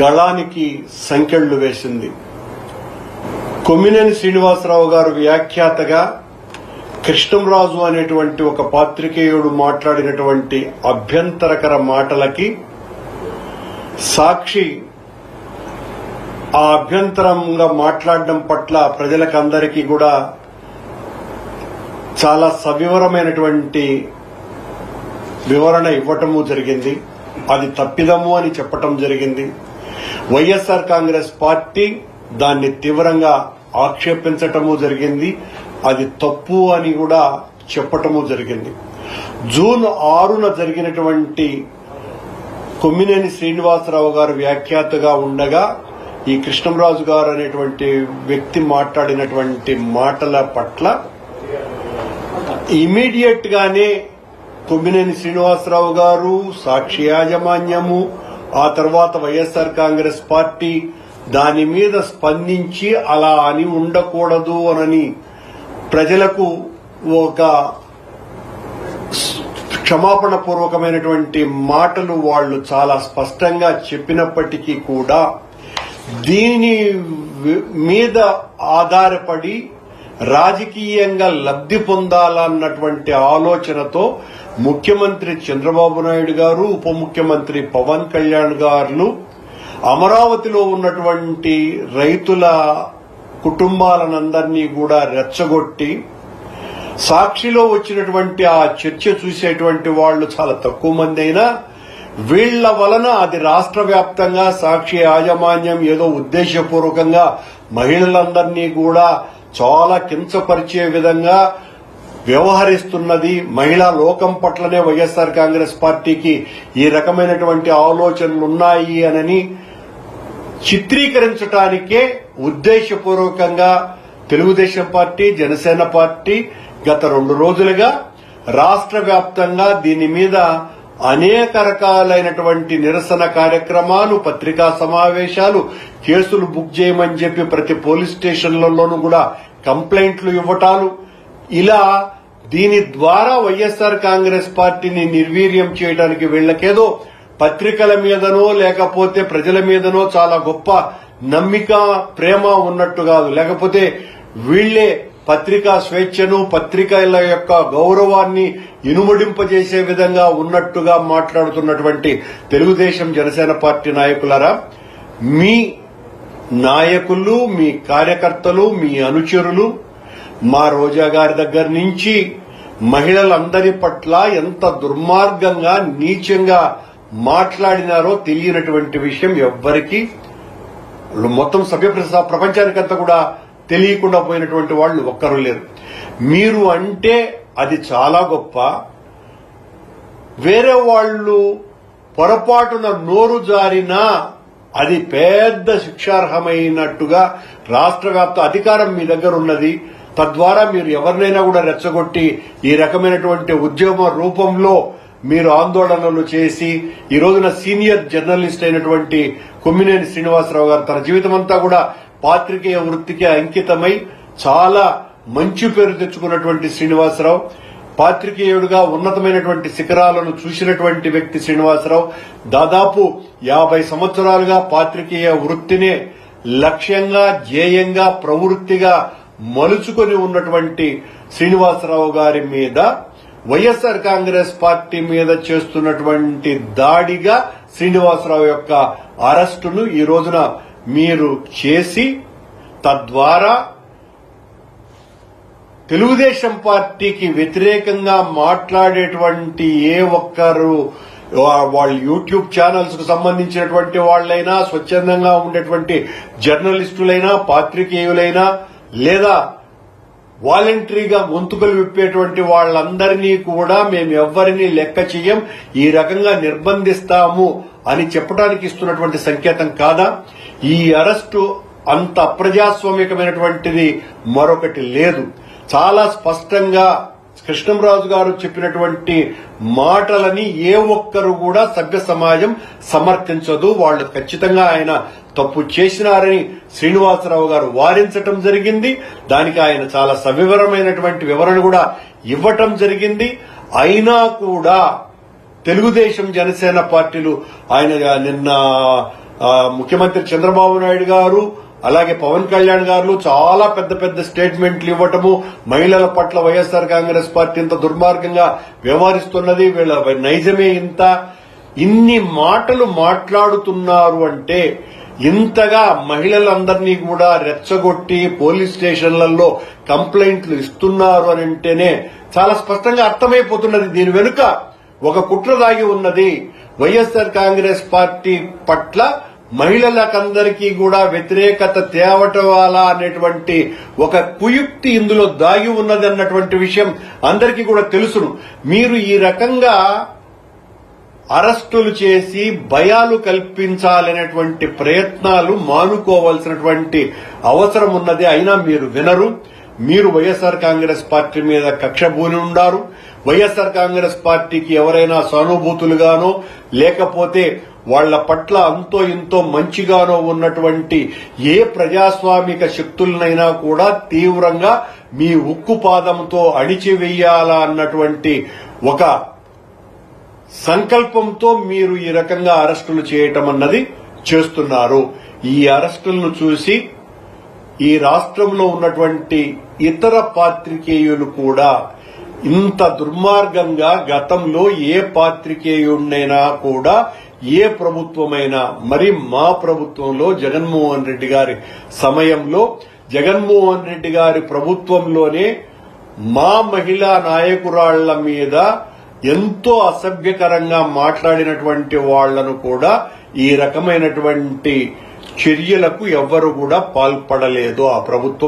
గళానికి సంకెళ్ళు వేసింది. కొమ్మినేని శ్రీనివాసరావు గారు వ్యాఖ్యాతగా కృష్ణంరాజు అనేటువంటి ఒక పాత్రికేయుడు మాట్లాడినటువంటి అభ్యంతరకర మాటలకి సాక్షి ఆ అభ్యంతరంగా మాట్లాడడం పట్ల ప్రజలకందరికీ కూడా చాలా సవివరమైనటువంటి వివరణ ఇవ్వటము జరిగింది. అది తప్పిదము అని చెప్పటం జరిగింది. వైఎస్ఆర్ కాంగ్రెస్ పార్టీ దాన్ని తీవ్రంగా ఆక్షేపించటము జరిగింది. అది తప్పు అని కూడా చెప్పటము జరిగింది. జూన్ ఆరున జరిగినటువంటి కొమ్మినేని శ్రీనివాసరావు గారు వ్యాఖ్యాతగా ఉండగా ఈ కృష్ణంరాజు గారు అనేటువంటి వ్యక్తి మాట్లాడినటువంటి మాటల పట్ల ఇమీడియట్ గానే కొమ్మినేని శ్రీనివాసరావు గారు సాక్షి యాజమాన్యము ఆ తర్వాత వైఎస్ఆర్ కాంగ్రెస్ పార్టీ దాని మీద స్పందించి అలా అని ఉండకూడదు అనని ప్రజలకు ఒక క్షమాపణ పూర్వకమైనటువంటి మాటలు వాళ్ళు చాలా స్పష్టంగా చెప్పినప్పటికీ కూడా దీని మీద ఆధారపడి రాజకీయంగా లబ్ది పొందాలన్నటువంటి ఆలోచనతో ముఖ్యమంత్రి చంద్రబాబు నాయుడు గారు ఉప ముఖ్యమంత్రి పవన్ కళ్యాణ్ గారు అమరావతిలో ఉన్నటువంటి రైతుల కుటుంబాలనందరినీ కూడా రెచ్చగొట్టి సాక్షిలో వచ్చినటువంటి ఆ చర్చ చూసేటువంటి వాళ్ళు చాలా తక్కువ మంది అయినా వీళ్ళ వలన అది రాష్ట్ర వ్యాప్తంగా సాక్షి యాజమాన్యం ఏదో ఉద్దేశపూర్వకంగా మహిళలందరినీ కూడా చాలా కించపరిచే విధంగా వ్యవహరిస్తున్నది మహిళా లోకం పట్లనే వైఎస్ఆర్ కాంగ్రెస్ పార్టీకి ఈ రకమైనటువంటి ఆలోచనలు ఉన్నాయి అనని చిత్రీకరించడానికే ఉద్దేశపూర్వకంగా తెలుగుదేశం పార్టీ జనసేన పార్టీ గత రెండు రోజులుగా రాష్ట్ర వ్యాప్తంగా దీని మీద అనేక రకాలైనటువంటి నిరసన కార్యక్రమాలు పత్రికా సమావేశాలు కేసులు బుక్ చేయమని చెప్పి ప్రతి పోలీస్ స్టేషన్లలోనూ కూడా కంప్లైంట్లు ఇవ్వటాలు. ఇలా దీని ద్వారా వైఎస్ఆర్ కాంగ్రెస్ పార్టీని నిర్వీర్యం చేయడానికి వీళ్ళకేదో పత్రికల మీదనో లేకపోతే ప్రజల మీదనో చాలా గొప్ప నమ్మిక ప్రేమ ఉన్నట్టు కాదు. లేకపోతే వీళ్ళే పత్రికా స్వేచ్ఛను పత్రికల యొక్క గౌరవాన్ని ఇనుమడింపజేసే విధంగా ఉన్నట్టుగా మాట్లాడుతున్నటువంటి తెలుగుదేశం జనసేన పార్టీ నాయకులరా మీ నాయకులు మీ కార్యకర్తలు మీ అనుచరులు మా రోజా గారి దగ్గర నుంచి మహిళలందరి పట్ల ఎంత దుర్మార్గంగా నీచంగా మాట్లాడినారో తెలియనటువంటి విషయం ఎవ్వరికీ మొత్తం సభ్య ప్రపంచానికంతా కూడా తెలియకుండా పోయినటువంటి వాళ్ళు ఒక్కరు లేరు. మీరు అంటే అది చాలా గొప్ప. వేరే వాళ్ళు పొరపాటున నోరు జారినా అది పెద్ద శిక్షార్హమైనట్టుగా రాష్ట్ర వ్యాప్త అధికారం మీ దగ్గర ఉన్నది. తద్వారా మీరు ఎవరినైనా కూడా రెచ్చగొట్టి ఈ రకమైనటువంటి ఉద్యమ రూపంలో మీరు ఆందోళనలు చేసి ఈ రోజున సీనియర్ జర్నలిస్ట్ అయినటువంటి కొమ్మినేని శ్రీనివాసరావు గారు తన జీవితం అంతా కూడా పాత్రికేయ వృత్తికి అంకితమై చాలా మంచి పేరు తెచ్చుకున్నటువంటి శ్రీనివాసరావు పాత్రికేయుడిగా ఉన్నతమైనటువంటి శిఖరాలను చూసినటువంటి వ్యక్తి శ్రీనివాసరావు దాదాపు యాభై సంవత్సరాలుగా పాత్రికేయ వృత్తినే లక్ష్యంగా ధ్యేయంగా ప్రవృత్తిగా మలుచుకొని ఉన్నటువంటి శ్రీనివాసరావు గారి మీద వైఎస్ఆర్ కాంగ్రెస్ పార్టీ మీద చేస్తున్నటువంటి దాడిగా శ్రీనివాసరావు యొక్క అరెస్టును ఈ రోజున మీరు చేసి తద్వారా తెలుగుదేశం పార్టీకి వ్యతిరేకంగా మాట్లాడేటువంటి ఏ ఒక్కరు వాళ్ళ యూట్యూబ్ ఛానల్స్కు సంబంధించినటువంటి వాళ్ళైనా స్వచ్ఛందంగా ఉండేటువంటి జర్నలిస్టులైనా పాత్రికేయులైనా లేదా వాలంటరీగా గొంతుకలు విప్పేటువంటి వాళ్ళందరినీ కూడా మేము ఎవ్వరినీ లెక్క చేయం ఈ రకంగా నిర్బంధిస్తాము అని చెప్పడానికి ఇస్తున్నటువంటి సంకేతం కాదా? ఈ అరెస్టు అంత అప్రజాస్వామికమైనటువంటిది మరొకటి లేదు. చాలా స్పష్టంగా కృష్ణంరాజు గారు చెప్పినటువంటి మాటలని ఏ ఒక్కరు కూడా సభ్య సమాజం సమర్థించదు. వాళ్ళు ఖచ్చితంగా ఆయన తప్పు చేసినారని శ్రీనివాసరావు గారు వారించటం జరిగింది. దానికి ఆయన చాలా సవివరమైనటువంటి వివరణ కూడా ఇవ్వటం జరిగింది. అయినా కూడా తెలుగుదేశం జనసేన పార్టీలు ఆయన నిన్న ముఖ్యమంత్రి చంద్రబాబు నాయుడు గారు అలాగే పవన్ కళ్యాణ్ గారు చాలా పెద్ద పెద్ద స్టేట్మెంట్లు ఇవ్వటము మహిళల పట్ల వైఎస్ఆర్ కాంగ్రెస్ పార్టీ ఇంత దుర్మార్గంగా వ్యవహరిస్తున్నది వీళ్ళ నైజమే ఇంత. ఇన్ని మాటలు మాట్లాడుతున్నారు అంటే ఇంతగా మహిళలందరినీ కూడా రెచ్చగొట్టి పోలీస్ స్టేషన్లలో కంప్లైంట్లు ఇస్తున్నారు అని అంటేనే చాలా స్పష్టంగా అర్థమైపోతున్నది. దీని వెనుక ఒక కుట్ర దాగి ఉన్నది వైఎస్ఆర్ కాంగ్రెస్ పార్టీ పట్ల మహిళలకందరికీ కూడా వ్యతిరేకత తేవటవాలా అనేటువంటి ఒక కుయుక్తి ఇందులో దాగి ఉన్నది అన్నటువంటి విషయం అందరికీ కూడా తెలుసును. మీరు ఈ రకంగా అరెస్టులు చేసి భయాలు కల్పించాలనేటువంటి ప్రయత్నాలు మానుకోవాల్సినటువంటి అవసరం ఉన్నది అయినా మీరు వినరు. మీరు వైఎస్ఆర్ కాంగ్రెస్ పార్టీ మీద కక్షభూని ఉండారు. వైఎస్ఆర్ కాంగ్రెస్ పార్టీకి ఎవరైనా సానుభూతులుగానో లేకపోతే వాళ్ళ పట్ల అంతో ఇంతో మంచిగానో ఉన్నటువంటి ఏ ప్రజాస్వామిక శక్తులనైనా కూడా తీవ్రంగా మీ ఉక్కు పాదంతో అణిచివేయాలా అన్నటువంటి ఒక సంకల్పంతో మీరు ఈ రకంగా అరెస్టులు చేయటం అన్నది చేస్తున్నారు. ఈ అరెస్టులను చూసి ఈ రాష్ట్రంలో ఉన్నటువంటి ఇతర పాత్రికేయులు కూడా ఇంత దుర్మార్గంగా గతంలో ఏ పాత్రికేయుడినైనా కూడా ఏ ప్రభుత్వమైనా మరి మా ప్రభుత్వంలో జగన్మోహన్ రెడ్డి గారి సమయంలో జగన్మోహన్ రెడ్డి గారి ప్రభుత్వంలోనే మా మహిళా నాయకురాళ్ళ మీద ఎంతో అసభ్యకరంగా మాట్లాడినటువంటి వాళ్ళను కూడా ఈ రకమైనటువంటి చర్యలకు ఎవ్వరు కూడా పాల్పడలేదు ఆ ప్రభుత్వం.